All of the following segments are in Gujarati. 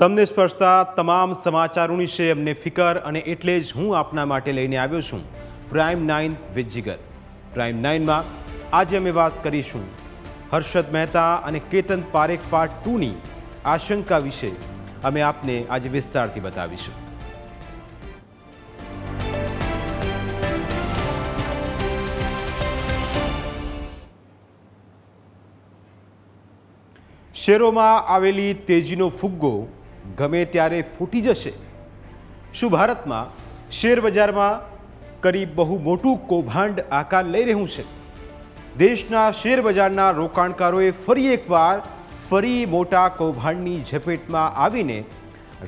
તમને સ્પર્શતા તમામ સમાચારોની છે અમને ફિકર અને એટલે જ હું આપના માટે લઈને આવ્યો છું. Prime nine with Jigar prime નાઇનમાં આજે અમે વાત કરીશું. હર્ષદ મહેતા અને કેતન પારેખ પાર્ટ ટુની આશંકા વિશે અમે આપને આજે વિસ્તારથી બતાવીશું. શેરોમાં આવેલી તેજીનો ફુગ્ગો ગમે ત્યારે ફૂટી જશે. શું ભારતમાં શેર બજારમાં કરીબ બહુ મોટું કૌભાંડ આકાર લઈ રહ્યું છે. દેશના શેર બજારના રોકાણકારોએ ફરી એકવાર ફરી મોટા કૌભાંડની ઝપેટમાં આવીને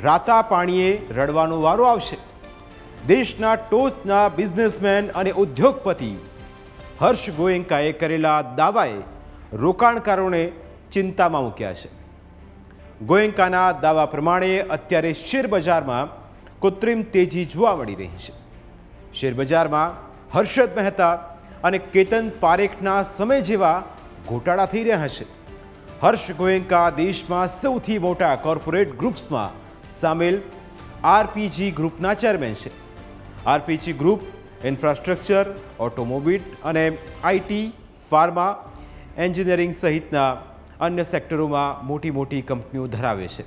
રાતા પાણીએ રડવાનો વારો આવશે. દેશના ટોચના બિઝનેસમેન અને ઉદ્યોગપતિ હર્ષ ગોયંકાએ કરેલા દાવાએ રોકાણકારોને ચિંતામાં મૂક્યા છે. ગોયંકાના દાવા પ્રમાણે અત્યારે શેર બજારમાં કૃત્રિમ તેજી જોવા મળી રહી છે. શેર બજારમાં હર્ષદ મહેતા અને કેતન પારેખના સમય જેવા ઘોટાળા થઈ રહ્યા છે. હર્ષ ગોયંકા દેશમાં સૌથી મોટા કોર્પોરેટ ગ્રુપ્સમાં સામેલ આરપીજી ગ્રુપના ચેરમેન છે. આરપીજી ગ્રુપ ઇન્ફ્રાસ્ટ્રક્ચર, ઓટોમોબિલ અને આઈટી, ફાર્મા, એન્જિનિયરિંગ સહિતના અન્ય સેક્ટરોમાં મોટી મોટી કંપનીઓ ધરાવે છે.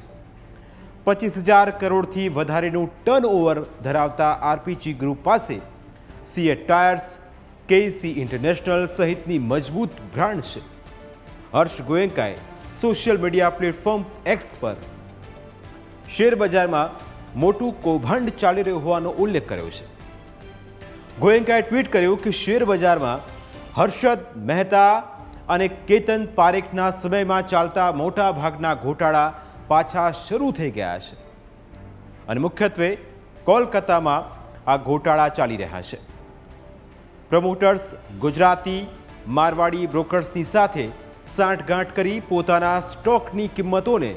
પચીસ હજાર કરોડથી વધારેનું ટર્ન ઓવર ધરાવતા આરપીજી ગ્રુપ પાસે સીએ ટાયર્સ કેસી ઇન્ટરનેશનલ સહિતની મજબૂત બ્રાન્ડ છે. હર્ષ ગોયંકાએ સોશિયલ મીડિયા પ્લેટફોર્મ એક્સ પર શેર બજારમાં મોટું કૌભાંડ ચાલી રહ્યું હોવાનો ઉલ્લેખ કર્યો છે. ગોયંકાએ ટ્વીટ કર્યું કે શેર બજારમાં હર્ષદ મહેતા અને કેતન પારેખના સમયમાં ચાલતા મોટા ભાગના ઘોટાળા પાછા શરૂ થઈ ગયા છે. અને મુખ્યત્વે કોલકાતામાં આ ઘોટાળા ચાલી રહ્યા છે. પ્રમોટર્સ ગુજરાતી, મારવાડી બ્રોકર્સની સાથે સાંઠગાંઠ કરી પોતાના સ્ટોકની કિંમતોને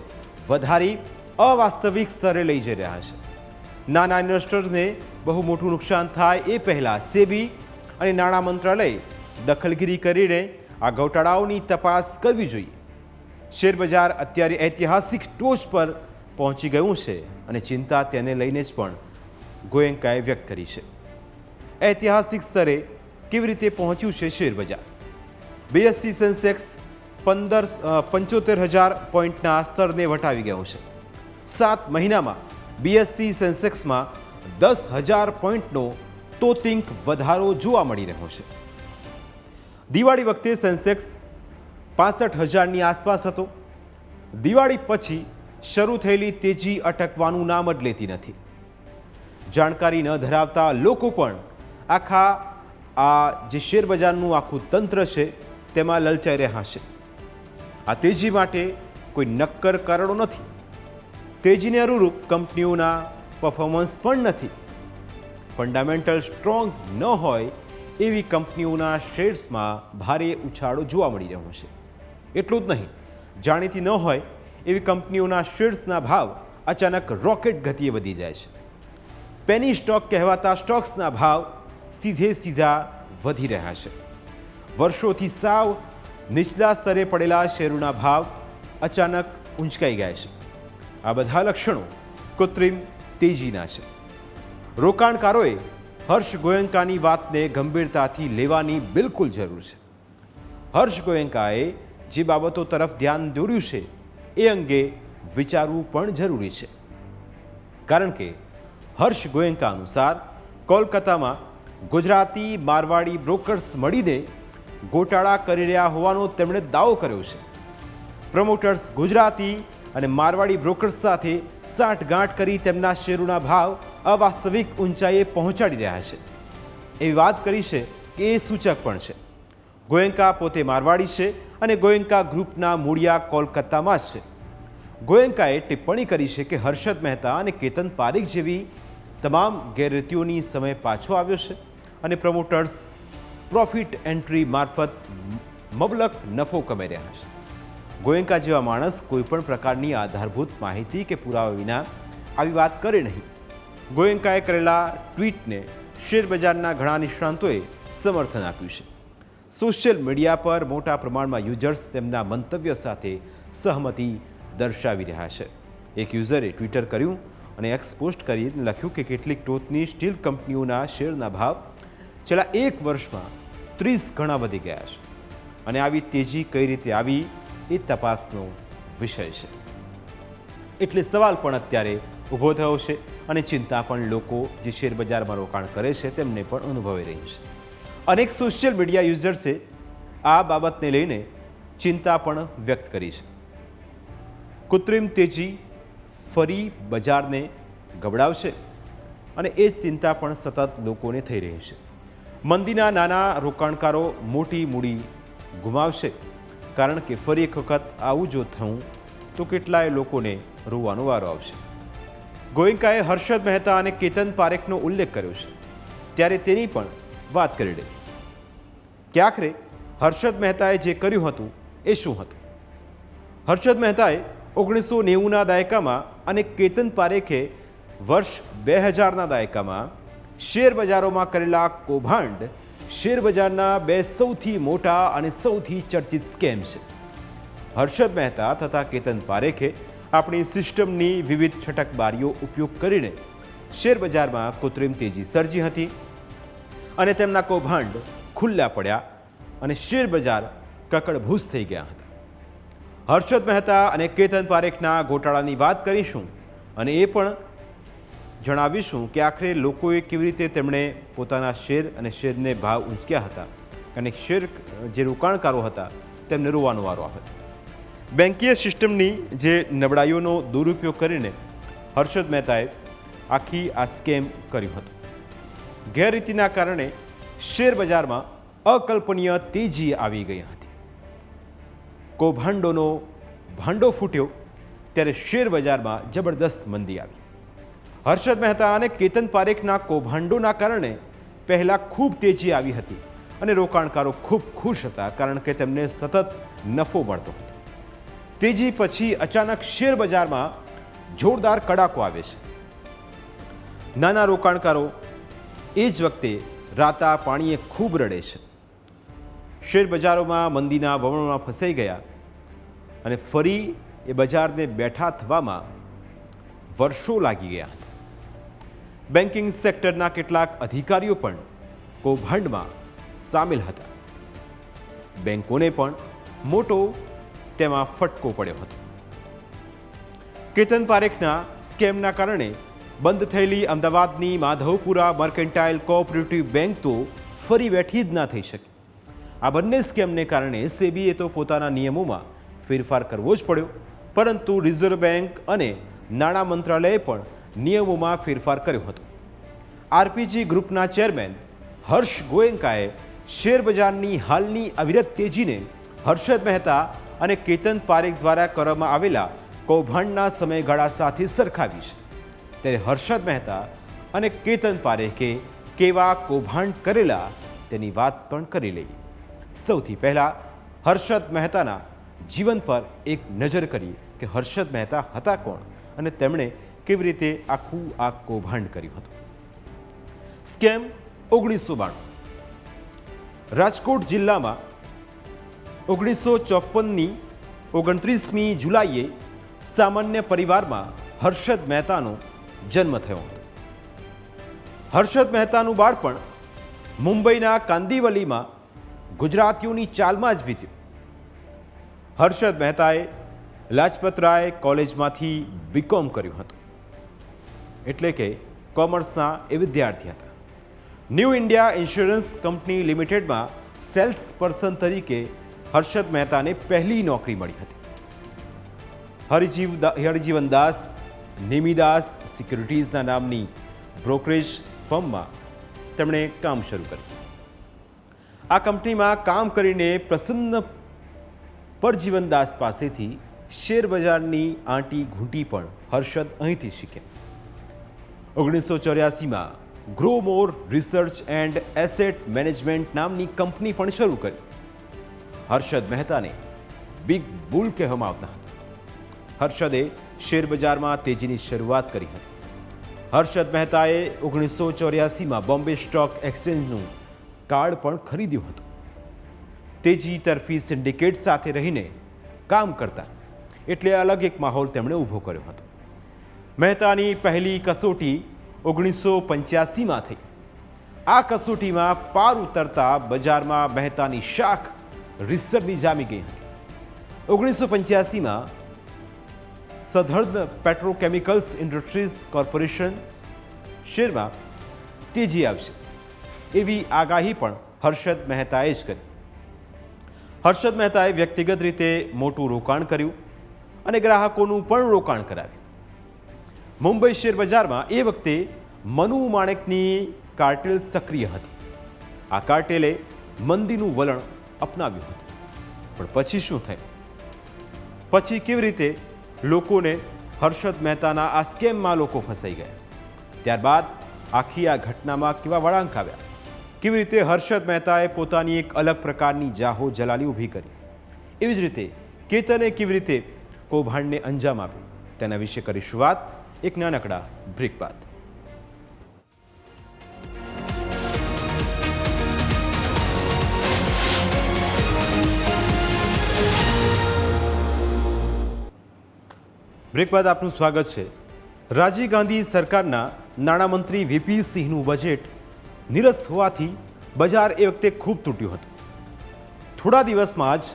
વધારી અવાસ્તવિક સ્તરે લઈ જઈ રહ્યા છે. નાના ઇન્વેસ્ટર્સને બહુ મોટું નુકસાન થાય એ પહેલાં સેબી અને નાણાં મંત્રાલય દખલગીરી કરીને આ ઘોટાળાઓની તપાસ કરવી જોઈએ. શેરબજાર અત્યારે ઐતિહાસિક ટોચ પર પહોંચી ગયું છે અને ચિંતા તેને લઈને જ પણ ગોયંકાએ વ્યક્ત કરી છે. ઐતિહાસિક સ્તરે કેવી રીતે પહોંચ્યું છે શેરબજાર? બીએસસી સેન્સેક્સ પંદર પંચોતેર હજાર પોઈન્ટના સ્તરને વટાવી ગયું છે. સાત મહિનામાં બીએસસી સેન્સેક્સમાં દસ હજાર પોઈન્ટનો તોતિંક વધારો જોવા મળી રહ્યો છે. દિવાળી વખતે સેન્સેક્સ પાસઠ હજારની આસપાસ હતો. દિવાળી પછી શરૂ થયેલી તેજી અટકવાનું નામ જ લેતી નથી. જાણકારી ન ધરાવતા લોકો પણ આખા આ જે શેરબજારનું આખું તંત્ર છે, તેમાં લલચાઈ રહ્યા છે. આ તેજી માટે કોઈ નક્કર કારણો નથી. તેજીને અનુરૂપ કંપનીઓના પરફોર્મન્સ પણ નથી. ફંડામેન્ટલ સ્ટ્રોંગ ન હોય એવી કંપનીઓના શેર્સમાં ભારે ઉછાળો જોવા મળી રહ્યો છે. એટલું જ નહીં, જાણીતી ન હોય એવી કંપનીઓના શેર્સના ભાવ અચાનક રોકેટ ગતિએ વધી જાય છે. પેની સ્ટોક કહેવાતા સ્ટોક્સના ભાવ સીધે સીધા વધી રહ્યા છે. વર્ષોથી સાવ નીચલા સ્તરે પડેલા શેરોના ભાવ અચાનક ઊંચકાઈ ગયા છે. આ બધા લક્ષણો કૃત્રિમ તેજીના છે. રોકાણકારોએ હર્ષ ગોયંકાની વાતને ગંભીરતાથી લેવાની બિલકુલ જરૂર છે. હર્ષ ગોયંકાએ જે બાબતો તરફ ધ્યાન દોર્યું છે, એ અંગે વિચારવું પણ જરૂરી છે. કારણ કે હર્ષ ગોયંકા અનુસાર કોલકાતામાં ગુજરાતી મારવાડી બ્રોકર્સ મળીને ગોટાળા કરી રહ્યા હોવાનો તેમણે દાવો કર્યો છે. પ્રમોટર્સ ગુજરાતી અને મારવાડી બ્રોકર્સ સાથે સાંઠગાંઠ કરી તેમના શેરોના ભાવ અવાસ્તવિક ઊંચાઈએ પહોંચાડી રહ્યા છે. એવી વાત કરી છે કે એ સૂચક પણ છે. ગોયંકા પોતે મારવાડી છે અને ગોયંકા ગ્રુપના મૂળિયા કોલકાતામાં જ છે. ગોયંકાએ ટિપ્પણી કરી છે કે હર્ષદ મહેતા અને કેતન પારીખ જેવી તમામ ગેરરીતિઓની સમય પાછો આવ્યો છે અને પ્રમોટર્સ પ્રોફિટ એન્ટ્રી મારફત મબલક નફો કમાઈ રહ્યા છે. ગોયંકા જેવા માણસ કોઈપણ પ્રકારની આધારભૂત માહિતી કે પુરાવા વિના આવી વાત કરે નહીં. ગોયંકાએ કરેલા ટ્વીટને શેરબજારના ઘણા નિષ્ણાંતોએ સમર્થન આપ્યું છે. સોશિયલ મીડિયા પર મોટા પ્રમાણમાં યુઝર્સ તેમના મંતવ્ય સાથે સહમતિ દર્શાવી રહ્યા છે. એક યુઝરે ટ્વિટર કર્યું અને એક્સ પોસ્ટ કરીને લખ્યું કે કેટલીક ટોચની સ્ટીલ કંપનીઓના શેરના ભાવ છેલ્લા એક વર્ષમાં ત્રીસ ગણા વધી ગયા છે. અને આવી તેજી કઈ રીતે આવી એ તપાસનો વિષય છે. એટલે સવાલ પણ અત્યારે ઊભો થયો છે અને ચિંતા પણ લોકો જે શેરબજારમાં રોકાણ કરે છે તેમને પણ અનુભવી રહી છે. અનેક સોશિયલ મીડિયા યુઝર્સે આ બાબતને લઈને ચિંતા પણ વ્યક્ત કરી છે. કૃત્રિમ તેજી ફરી બજારને ગબડાવશે અને એ ચિંતા પણ સતત લોકોને થઈ રહી છે. મંદીના નાના રોકાણકારો મોટી મૂડી ગુમાવશે કારણ કે ફરી એક વખત આવું જો થયું તો કેટલાય લોકોને રોવાનો વારો આવશે. ગોયંકાએ હર્ષદ મહેતા અને કેતન પારેખનો ઉલ્લેખ કર્યો છે. ત્યારે તેની પણ વાત કરી રહી કે આખરે હર્ષદ મહેતાએ જે કર્યું હતું, એ શું હતું? હર્ષદ મહેતાએ ઓગણીસો નેવુંના દાયકામાં અને કેતન પારેખે વર્ષ બે હજારના દાયકામાં શેર બજારોમાં કરેલા કૌભાંડ શેર બજારના બે સૌથી મોટા અને સૌથી ચર્ચિત સ્કેમ છે. હર્ષદ મહેતા તથા કેતન પારેખે આપણી સિસ્ટમની વિવિધ છટકબારીઓ ઉપયોગ કરીને શેર બજારમાં કૃત્રિમ તેજી સર્જી હતી અને તેમના કૌભાંડ ખુલ્લા પડ્યા અને શેર બજાર કકડભૂસ થઈ ગયા હતા. હર્ષદ મહેતા અને કેતન પારેખના ગોટાળાની વાત કરીશું અને એ પણ જણાવીશું કે આખરે લોકોએ કેવી રીતે તેમણે પોતાના શેર અને શેરને ભાવ ઊંચક્યા હતા અને શેર જે રોકાણકારો હતા તેમને રોવાનો વારો આવ્યો. બેંકીય સિસ્ટમની જે નબળાઈઓનો દુરુપયોગ કરીને હર્ષદ મહેતાએ આખી આ સ્કેમ કર્યું હતું. ગેરરીતિના કારણે શેર બજારમાં અકલ્પનીય તેજી આવી ગઈ હતી. કૌભાંડોનો ભાંડો ફૂટ્યો ત્યારે શેર બજારમાં જબરદસ્ત મંદી આવી. હર્ષદ મહેતા અને કેતન પારેખના કૌભાંડોના કારણે પહેલાં ખૂબ તેજી આવી હતી અને રોકાણકારો ખૂબ ખુશ હતા કારણ કે તેમને સતત નફો મળતો હતો. તેજી પછી અચાનક શેર બજારમાં જોરદાર કડાકો આવે છે. નાના રોકાણકારો એ જ વખતે રાતા પાણીએ ખૂબ રડે છે. શેરબજારોમાં મંદીના વમણમાં ફસાઈ ગયા અને ફરી એ બજારને બેઠા થવામાં વર્ષો લાગી ગયા. બેન્કિંગ સેક્ટરના કેટલાક અધિકારીઓ પણ કૌભાંડમાં સામેલ હતા. બેંકોને પણ મોટો તેમાં ફટકો પડ્યો હતો. કેતન પારેખના સ્કેમના કારણે બંધ થયેલી અમદાવાદની માધવપુરા મર્કેન્ટાઇલ કોઓપરેટિવ બેંક તો ફરી બેઠી જ ના થઈ શકી. આ બંને સ્કેમને કારણે સેબીએ તો પોતાના નિયમોમાં ફેરફાર કરવો જ પડ્યો, પરંતુ રિઝર્વ બેંક અને નાણાં મંત્રાલયે પણ નિયમોમાં ફેરફાર કર્યો હતો. આરપીજી ગ્રુપના ચેરમેન હર્ષ ગોયંકાએ શેર બજારની હાલની અવિરત તેજીને હર્ષદ મહેતા અને કેતન પારેખ દ્વારા કરવામાં આવેલા કૌભાંડના સમયગાળા સાથે સરખાવી છે. ત્યારે હર્ષદ મહેતા અને કેતન પારેખે કેવા કૌભાંડ કરેલા તેની વાત પણ કરી લઈએ. સૌથી પહેલાં હર્ષદ મહેતાના જીવન પર એક નજર કરીએ કે હર્ષદ મહેતા હતા કોણ અને તેમણે કેવી રીતે આખું આ કૌભાંડ કર્યું હતું. સ્કેમ ઓગણીસો બાણું. રાજકોટ જિલ્લામાં ઓગણીસો ચોપનની ઓગણત્રીસમી જુલાઈએ સામાન્ય પરિવારમાં હર્ષદ મહેતાનો જન્મ થયો હતો. હર્ષદ મહેતાનું બાળપણ મુંબઈના કાંદીવલીમાં ગુજરાતીઓની ચાલમાં જ વીત્યું. હર્ષદ મહેતાએ લાજપત રાય કોલેજમાંથી બીકોમ કર્યું હતું. એટલે કે કોમર્સના એ વિદ્યાર્થી હતા. ન્યૂ ઇન્ડિયા ઇન્સ્યોરન્સ કંપની લિમિટેડમાં સેલ્સ પર્સન તરીકે હર્ષદ મહેતાને પહેલી નોકરી મળી હતી. હરિજીવ હરિજીવનદાસ નિમિદાસ સિક્યુરિટીઝના નામની બ્રોકરેજ ફર્મમાં તેમણે કામ શરૂ કર્યું. આ કંપનીમાં કામ કરીને પ્રસન્ન પરજીવનદાસ પાસેથી શેરબજારની આંટી ઘૂંટી પણ હર્ષદ અહીંથી શીખ્યા ઓગણીસો ચોર્યાસીમાં Grow More Research and Asset Management નામની કંપની પણ શરૂ કરી. હર્ષદ મહેતાને બિગ બુલ કહેવામાં આવતા હતા. હર્ષદે શેરબજારમાં તેજીની શરૂઆત કરી હતી. હર્ષદ મહેતાએ ઓગણીસો ચોર્યાસીમાં બોમ્બે સ્ટોક એક્સચેન્જનું કાર્ડ પણ ખરીદ્યું હતું. તેજી તરફી સિન્ડિકેટ સાથે રહીને કામ કરતા એટલે અલગ એક માહોલ તેમણે ઊભો કર્યો હતો. મહેતાની પહેલી કસોટી ઓગણીસો પંચ્યાસીમાં થઈ. આ કસોટીમાં પાર ઉતરતા બજારમાં મહેતાની શાખ રીસરની જામી ગઈ હતી. ઓગણીસો પંચ્યાસીમાં સધર્ન પેટ્રોકેમિકલ્સ ઇન્ડસ્ટ્રીઝ કોર્પોરેશન શેરમાં તેજી આવશે. એવી આગાહી પણ હર્ષદ મહેતાએ જ કરી. હર્ષદ મહેતાએ વ્યક્તિગત રીતે મોટું રોકાણ કર્યું અને ગ્રાહકોનું પણ રોકાણ કરાવ્યું. મુંબઈ શેર બજારમાં એ વખતે મનુ માણેકની કાર્ટેલ સક્રિય હતી. આ કાર્ટેલે મંદીનું વલણ અપનાવ્યું હતું. પણ પછી શું થયું? પછી કેવી રીતે લોકોને હર્ષદ મહેતાના આ સ્કેમમાં લોકો ફસાઈ ગયા? ત્યારબાદ આખી આ ઘટનામાં કેવા વળાંક આવ્યા? કેવી રીતે હર્ષદ મહેતાએ પોતાની એક અલગ પ્રકારની જાહો જલાલી ઊભી કરી? એવી જ રીતે કેતને કેવી રીતે કૌભાંડને અંજામ આપ્યું? તેના વિશે કરીશું વાત એક નાનકડા બ્રેક બાદ બ્રેક બાદ આપનું સ્વાગત છે. રાજીવ ગાંધી સરકારના નાણામંત્રી વીપી સિંહનું બજેટ નીરસ હોવાથી બજાર એ વખતે ખૂબ તૂટ્યું હતું. થોડા દિવસમાં જ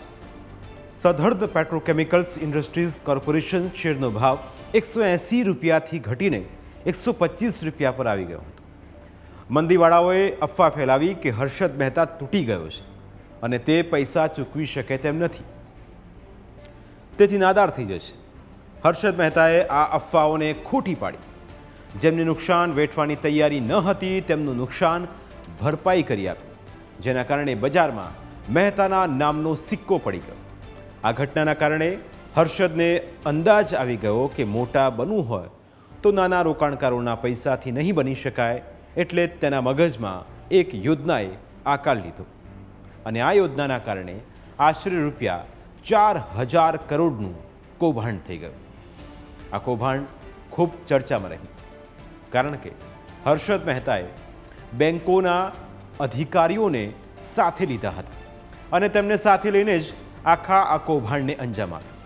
સધર્દ પેટ્રોકેમિકલ્સ ઇન્ડસ્ટ્રીઝ કોર્પોરેશન શેરનો ભાવ એકસો એંસી રૂપિયાથી ઘટીને એકસો પચીસ રૂપિયા પર આવી ગયો હતો. મંદીવાળાઓએ અફવા ફેલાવી કે હર્ષદ મહેતા તૂટી ગયો છે અને તે પૈસા ચૂકવી શકે તેમ નથી. તેથી નાદાર થઈ જશે. હર્ષદ મહેતાએ આ અફવાઓને ખોટી પાડી. જેમને નુકસાન વેઠવાની તૈયારી ન હતી, તેમનું નુકસાન ભરપાઈ કરી આપ્યું જેના કારણે બજારમાં મહેતાના નામનો સિક્કો પડી ગયો. આ ઘટનાના કારણે હર્ષદને અંદાજ આવી ગયો કે મોટા બનવું હોય તો નાના રોકાણકારોના પૈસાથી નહીં બની શકાય, એટલે તેના મગજમાં એક યોજનાએ આકાર લીધો. અને આ યોજનાના કારણે આશરે રૂપિયા ચાર હજાર કરોડનું કૌભાંડ થઈ ગયું. આ કૌભાંડ ખૂબ ચર્ચામાં રહ્યું. કારણ કે હર્ષદ મહેતાએ બેન્કોના અધિકારીઓને સાથે લીધા હતા અને તેમને સાથે લઈને જ આખા આ કૌભાંડને અંજામ આપ્યો.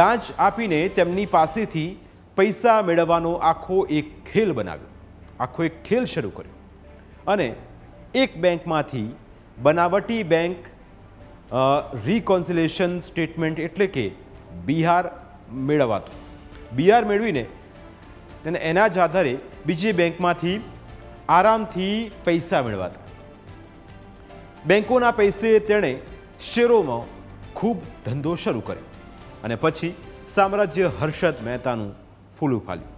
લાંચ આપીને તેમની પાસેથી પૈસા મેળવવાનો આખો એક ખેલ બનાવ્યો. આખો એક ખેલ શરૂ કર્યો. અને એક બેંકમાંથી બનાવટી બેંક રિકોન્સિલેશન સ્ટેટમેન્ટ એટલે કે બિહાર મેળવાતું. બિહાર મેળવીને તેને એના જ આધારે બીજી બેંકમાંથી આરામથી પૈસા મેળવાતા. બેંકોના પૈસે તેણે શેરોમાં ખૂબ ધંધો શરૂ કર્યો અને પછી સામ્રાજ્ય હર્ષદ મહેતાનું ફૂલું ફાલ્યું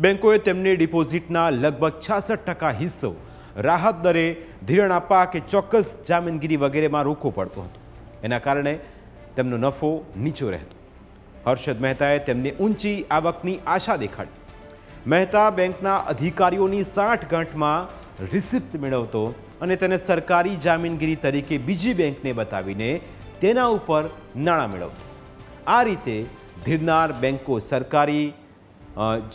બેંકોએ તેમને ડિપોઝિટના લગભગ છાસઠ ટકા હિસ્સો રાહત દરે ધિરણ આપવા કે ચોક્કસ જામીનગીરી વગેરેમાં રોકવો પડતો હતો. એના કારણે તેમનો નફો નીચો રહેતો. હર્ષદ મહેતાએ તેમને ઊંચી આવકની આશા દેખાડી. મહેતા બેંકના અધિકારીઓની સાઠ ગાંઠમાં રિસિપ્ટ મેળવતો અને તેને સરકારી જામીનગીરી તરીકે બીજી બેંકને બતાવીને તેના ઉપર નાણાં મેળવતો. આ રીતે ધીરનાર બેંકો સરકારી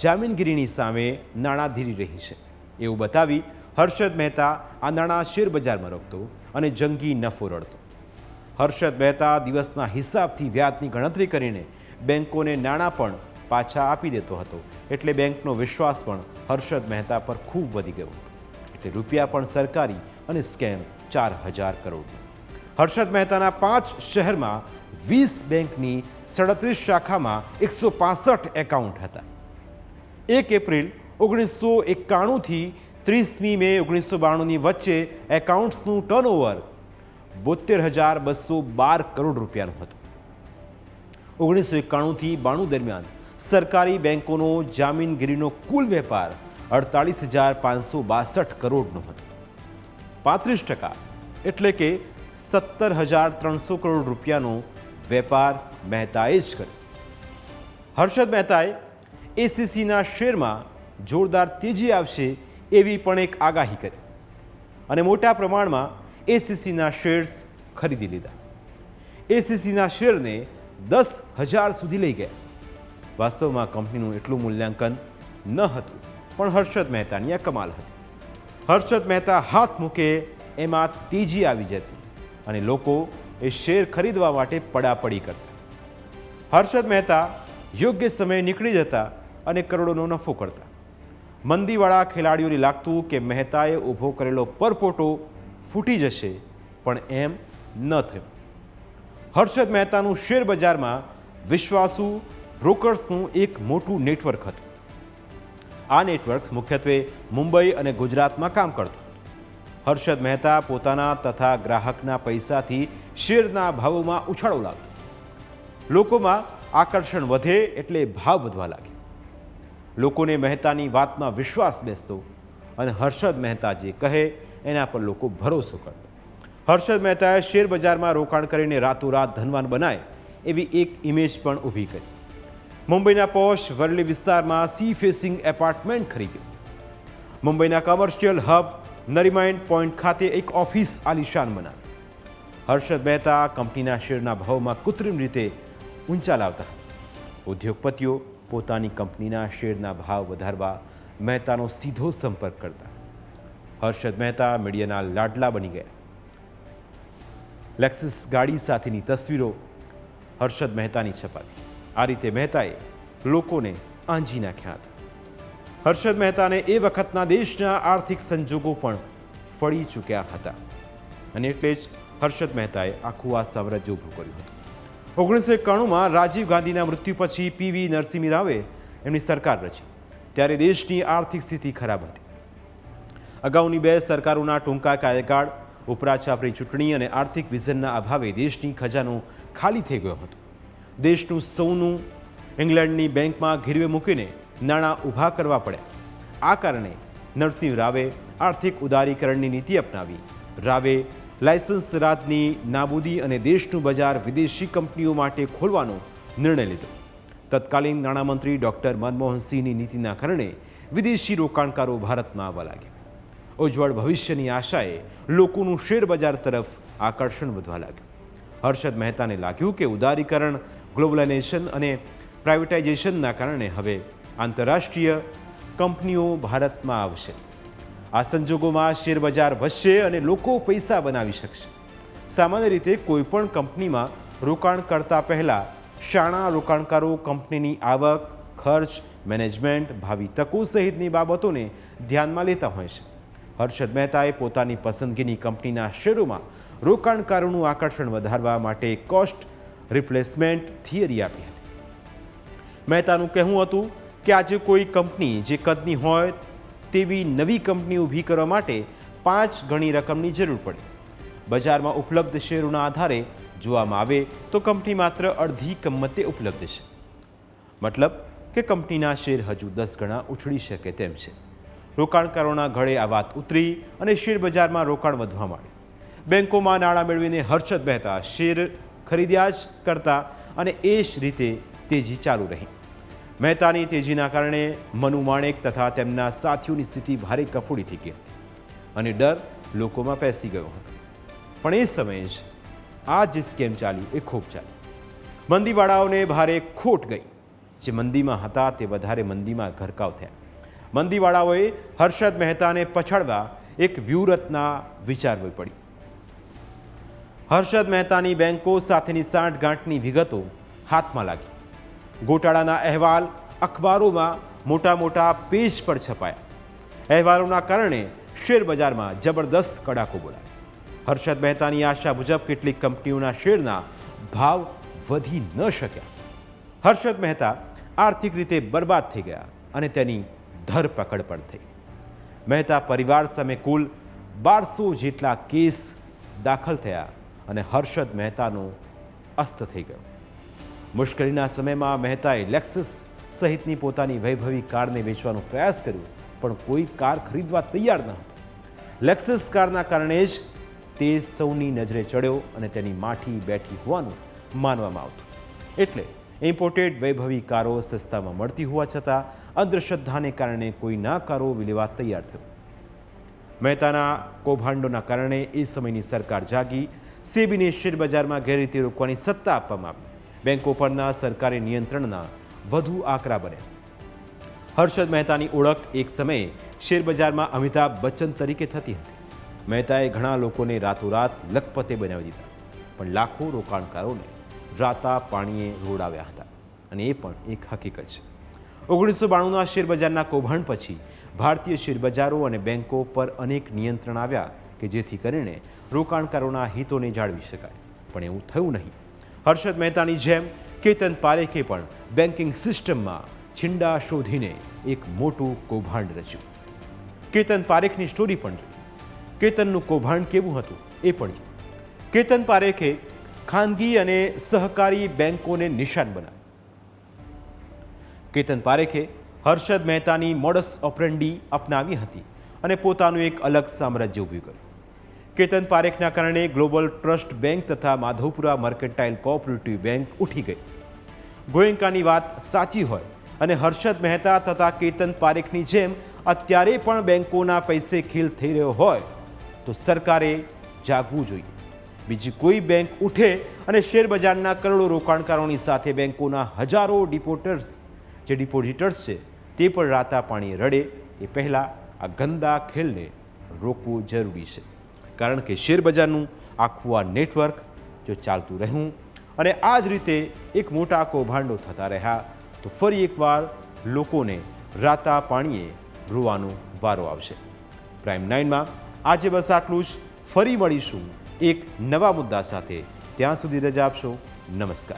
જામીનગીરીની સામે નાણાં ધીરી રહી છે. એવું બતાવી હર્ષદ મહેતા આ નાણાં શેરબજારમાં રોકતો અને જંગી નફો રડતો. હર્ષદ મહેતા દિવસના હિસાબથી વ્યાજની ગણતરી કરીને બેંકોને નાણાં પણ પાછા આપી દેતો હતો. એટલે બેંકનો વિશ્વાસ પણ હર્ષદ મહેતા પર ખૂબ વધી ગયો એટલે રૂપિયા પણ સરકારી અને સ્કેમ ચાર હજાર કરોડ. હર્ષદ મહેતાના પાંચ શહેરમાં વીસ બેંકની સડત્રીસ શાખામાં એકસો પાસઠ એકાઉન્ટ હતા. એક એપ્રિલ ઓગણીસો એકાણુંથી ત્રીસમી મે ઓગણીસો બાણુંની વચ્ચે એકાઉન્ટ્સનું ટર્નઓવર બોતેર હજાર બસો બાર કરોડ રૂપિયાનું હતું. ઓગણીસો એકાણુંથી બાણું દરમિયાન સરકારી બેંકોનો જામીનગીરીનો કુલ વેપાર અડતાલીસ હજાર પાંચસો બાસઠ કરોડનો હતો. પાંત્રીસ ટકા એટલે કે સત્તર હજાર ત્રણસો કરોડ રૂપિયાનો વેપાર મહેતાએ જ કર્યો. હર્ષદ મહેતાએ એસીસીના શેરમાં જોરદાર તેજી આવશે એવી પણ એક આગાહી કરી અને મોટા પ્રમાણમાં એસીસીના શેર્સ ખરીદી લીધા. એસીસીના શેરને દસ હજાર સુધી લઈ ગયા. વાસ્તવમાં કંપનીનું એટલું મૂલ્યાંકન ન હતું, પણ હર્ષદ મહેતાની આ કમાલ હતી. હર્ષદ મહેતા હાથ મૂકે એમાં તેજી આવી જતી અને લોકો એ શેર ખરીદવા માટે પડાપડી કરતા. હર્ષદ મહેતા યોગ્ય સમયે નીકળી જતા અને કરોડોનો નફો કરતા. મંદીવાળા ખેલાડીઓને લાગતું કે મહેતાએ ઊભો કરેલો પરપોટો ફૂટી જશે, પણ એમ ન થયું. હર્ષદ મહેતાનું શેર બજારમાં વિશ્વાસુ બ્રોકર્સનું એક મોટું નેટવર્ક હતું. આ નેટવર્ક મુખ્યત્વે મુંબઈ અને ગુજરાતમાં કામ કરતું. હર્ષદ મહેતા પોતાના તથા ગ્રાહકના પૈસાથી શેરના ભાવોમાં ઉછાળો લાવતો. લોકોમાં આકર્ષણ વધે એટલે ભાવ વધવા લાગે લોકોને મહેતાની વાતમાં વિશ્વાસ બેસતો અને હર્ષદ મહેતા જે કહે, એના પર લોકો ભરોસો કરતા. હર્ષદ મહેતાએ શેર બજારમાં રોકાણ કરીને રાતોરાત ધનવાન બનાય એવી એક ઇમેજ પણ ઊભી કરી. મુંબઈના પોશ વરલી વિસ્તારમાં સી ફેસિંગ એપાર્ટમેન્ટ ખરીદ્યું. મુંબઈના કમર્શિયલ હબ નરીમાઇન પોઈન્ટ ખાતે એક ઓફિસ આલિશાન બનાવી હર્ષદ મહેતા કંપનીના શેરના ભાવમાં કૃત્રિમ રીતે ઊંચા લાવતા ઉદ્યોગપતિઓ પોતાની કંપનીના શેરના ભાવ વધારવા મહેતાનો સીધો સંપર્ક કરતા. હર્ષદ મહેતા મીડિયાના લાડલા બની ગયા. લેક્સિસ ગાડી સાથેની તસવીરો હર્ષદ મહેતાની છપાતી. આ રીતે મહેતાએ લોકોને આંજી નાખ્યા હતા. હર્ષદ મહેતાને એ વખતના દેશના આર્થિક સંજોગો પણ ફળી ચૂક્યા હતા. અને એટલે જ હર્ષદ મહેતાએ આખું આ સામ્રાજ્ય ઊભું કર્યું હતું. ઓગણીસો એકાણુંમાં રાજીવ ગાંધીના મૃત્યુ પછી પીવી નરસિંહ રાવે એમની સરકાર રચી. ત્યારે દેશની આર્થિક સ્થિતિ ખરાબ હતી. અગાઉની બે સરકારોના ટૂંકા કાર્યકાળ ઉપરાચાપરી ચૂંટણી અને આર્થિક વિઝનના અભાવે દેશની ખજાનો ખાલી થઈ ગયો હતો. દેશનું સૌનું ઇંગ્લેન્ડની બેંકમાં ગીરવે મૂકીને નાણાં ઊભા કરવા પડ્યા. આ કારણે નરસિંહ રાવે આર્થિક ઉદારીકરણની નીતિ અપનાવી. રાવે લાયસન્સ રાજની નાબૂદી અને દેશનું બજાર વિદેશી કંપનીઓ માટે ખોલવાનો નિર્ણય લીધો. તત્કાલીન નાણામંત્રી ડૉક્ટર મનમોહનસિંહની નીતિના કારણે વિદેશી રોકાણકારો ભારતમાં આવવા લાગ્યા. ઉજ્જવળ ભવિષ્યની આશાએ લોકોનું શેરબજાર તરફ આકર્ષણ વધવા લાગ્યું. હર્ષદ મહેતાને લાગ્યું કે ઉદારીકરણ, ગ્લોબલાઇઝેશન અને પ્રાઇવેટાઇઝેશનના કારણે હવે આંતરરાષ્ટ્રીય કંપનીઓ ભારતમાં આવશે. આ સંજોગોમાં શેરબજાર વધશે અને લોકો પૈસા બનાવી શકશે. સામાન્ય રીતે કોઈપણ કંપનીમાં રોકાણ કરતા પહેલાં શાણા રોકાણકારો કંપનીની આવક, ખર્ચ, મેનેજમેન્ટ, ભાવિ તકો સહિતની બાબતોને ધ્યાનમાં લેતા હોય છે. હર્ષદ મહેતાએ પોતાની પસંદગીની કંપનીના શેરોમાં રોકાણકારોનું આકર્ષણ વધારવા માટે કોસ્ટ રિપ્લેસમેન્ટ થિયરી આપી હતી. મહેતાનું કહેવું હતું કે આજે કોઈ કંપની જે કદની હોય તેવી નવી કંપની ઊભી કરવા માટે પાંચ ગણી રકમની જરૂર પડે. બજારમાં ઉપલબ્ધ શેરોના આધારે જોવામાં આવે તો કંપની માત્ર અડધી કિંમતે ઉપલબ્ધ છે. મતલબ કે કંપનીના શેર હજુ દસ ગણા ઉછળી શકે તેમ છે. રોકાણકારોના ગળે આ વાત ઉતરી અને શેર બજારમાં રોકાણ વધવા માંડ્યું. બેન્કોમાં નાણાં મેળવીને હર્ષદ બહેતા શેર ખરીદ્યા જ કરતા અને એ જ રીતે તેજી ચાલુ રહી. મહેતાની તેજીના કારણે મનુ માણેક તથા તેમના સાથીઓની સ્થિતિ ભારે કફોડી થઈ ગઈ હતી અને ડર લોકોમાં પેસી ગયો હતો. પણ એ સમયે જ આ જે સ્કેમ ચાલ્યું, એ ખૂબ ચાલ્યું. મંદીવાળાઓને ભારે ખોટ ગઈ. જે મંદીમાં હતા તે વધારે મંદીમાં ઘરકાવ થયા. મંદીવાળાઓએ હર્ષદ મહેતાને પછાડવા એક વ્યૂહરચના વિચારવી પડી. હર્ષદ મહેતાની બેંકો સાથેની સાંઠગાંઠની વિગતો હાથમાં લાગી. ગોટાળાના અહેવાલ અખબારોમાં મોટા મોટા પેજ પર છપાયા. અહેવાલોના કારણે શેર બજારમાં જબરદસ્ત કડાકો બોલાયો. હર્ષદ મહેતાની આશા મુજબ કેટલીક કંપનીઓના શેરના ભાવ વધી ન શક્યા. હર્ષદ મહેતા આર્થિક રીતે બરબાદ થઈ ગયા અને તેની ધરપકડ પણ થઈ. મહેતા પરિવાર સામે કુલ બારસો જેટલા કેસ દાખલ થયા અને હર્ષદ મહેતાનું અસ્ત થઈ ગયું. મુશ્કેલીના સમયમાં મહેતાએ લેક્સસ સહિતની પોતાની વૈભવી કારને વેચવાનો પ્રયાસ કર્યો, પણ કોઈ કાર ખરીદવા તૈયાર ન હતો. લેક્સસ કારના કારણે જ તે સૌની નજરે ચડ્યો અને તેની માઠી બેઠી હોવાનું માનવામાં આવતું. એટલે ઇમ્પોર્ટેડ વૈભવી કારો સસ્તામાં મળતી હોવા છતાં અંધશ્રદ્ધાને કારણે કોઈ ના કારો વિલેવા તૈયાર થયો. મહેતાના કૌભાંડોના કારણે એ સમયની સરકાર જાગી. સેબીને શેરબજારમાં ઘેર ગેરરીતિ રોકવાની સત્તા આપવામાં આવી. બેંકો પરના સરકારી નિયંત્રણના વધુ આકરા બન્યા. હર્ષદ મહેતાની ઓળખ એક સમયે શેરબજારમાં અમિતાભ બચ્ચન તરીકે થતી હતી. મહેતાએ ઘણા લોકોને રાતોરાત લખપતે બનાવી દીધા, પણ લાખો રોકાણકારોને રાતા પાણીએ રોડાવ્યા હતા. અને એ પણ એક હકીકત છે. ઓગણીસો બાણુંના શેરબજારના કૌભાંડ પછી ભારતીય શેરબજારો અને બેન્કો પર અનેક નિયંત્રણ આવ્યા કે જેથી કરીને રોકાણકારોના હિતોને જાળવી શકાય. પણ એવું થયું નહીં. હર્ષદ મહેતાની જેમ કેતન પારેખે પણ બેન્કિંગ સિસ્ટમમાં છિંડા શોધીને એક મોટું કૌભાંડ રચ્યું. કેતન પારેખની સ્ટોરી પણ જોઈ. કેતનનું કૌભાંડ કેવું હતું એ પણ જોયું કેતન પારેખે ખાનગી અને સહકારી બેન્કોને નિશાન બનાવી કેતન પારેખે હર્ષદ મહેતાની મોડસ ઓપરેન્ડી અપનાવી હતી અને પોતાનું એક અલગ સામ્રાજ્ય ઊભું કર્યું. કેતન પારેખના કારણે ગ્લોબલ ટ્રસ્ટ બેંક તથા માધવપુરા મર્કેન્ટાઇલ કોઓપરેટિવ બેંક ઉઠી ગઈ. ગોયંકાની વાત સાચી હોય અને હર્ષદ મહેતા તથા કેતન પારેખની જેમ અત્યારે પણ બેંકોના પૈસે ખીલ થઈ રહ્યો હોય, તો સરકારે જાગવું જોઈએ. બીજી કોઈ બેંક ઉઠે અને શેરબજારના કરોડો રોકાણકારોની સાથે બેંકોના હજારો ડિપોટર્સ જે ડિપોઝિટર્સ છે, તે પણ રાતા પાણી રડે, એ પહેલાં આ ગંદા ખેલને રોકવું જરૂરી છે. કારણ કે શેરબજારનું આખું આ નેટવર્ક જો ચાલતું રહ્યું અને આ જ રીતે એક મોટા કૌભાંડો થતા રહ્યા, તો ફરી એકવાર લોકોને રાતા પાણીએ રોવાનો વારો આવશે. પ્રાઇમ નાઇનમાં આજે બસ આટલું જ. ફરી મળીશું એક નવા મુદ્દા સાથે ત્યાં સુધી રજા આપશો. નમસ્કાર.